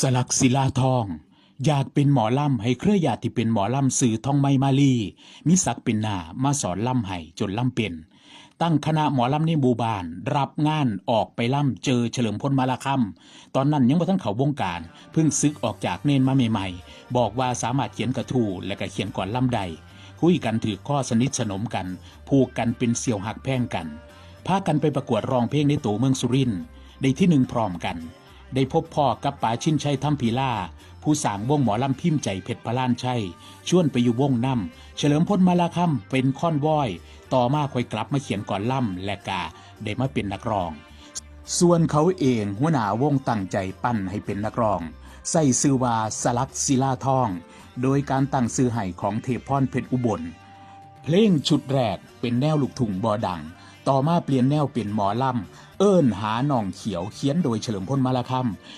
สลักศิลาทอง อยากเป็นหมอลำให้เครือญาติที่เป็นหมอลำสื่อทองไมมาลีมิสักเป็นนามาสอนลำให้จนลำเป็น ตั้งคณะหมอลำในหมู่บ้าน รับงานออกไปล่ำเจอเฉลิมพลมาลาคำตอนนั้นยังบ่ทันเขาวงการเพิ่งซึกออกจากเนนมาใหม่ ๆ บอกว่าสามารถเขียนกระทูและก็เขียนก่อนล่ำใด คุยกันถือข้อสนิทสนมกัน ผูกกันเป็นเสี่ยวหักแพ่งกันพากันไปประกวดร้องเพลงในตัวเมืองสุรินได้ที่หนึ่งพร้อมกัน ได้พบพ่อกับป๋าชินชัยทัมพีล่า ผู้สางวงหมอลำพิมพ์ใจเพชรพะล้านชัยชวนไปอยู่วงน้ำเฉลิมพลมาลาค่ำเป็นค่อนว้อย ต่อมาค่อยกลับมาเขียนก่อนล่ำและกาได้มาเป็นนักร้อง ส่วนเขาเองหัวหน้าวงตั้งใจปั้นให้เป็นนักร้อง ใส่ซื้อว่าสลักศิลาทอง โดยการตั้งซื้อให้ของเทพพรเพชรอุบล เพลงชุดแรกเป็นแนวลูกทุ่งบอดัง ต่อมาเปลี่ยนแนวเป็นหมอลำ เอิ้นหาหนองเขียวเขียนโดยเฉลิมพลมาลาคำ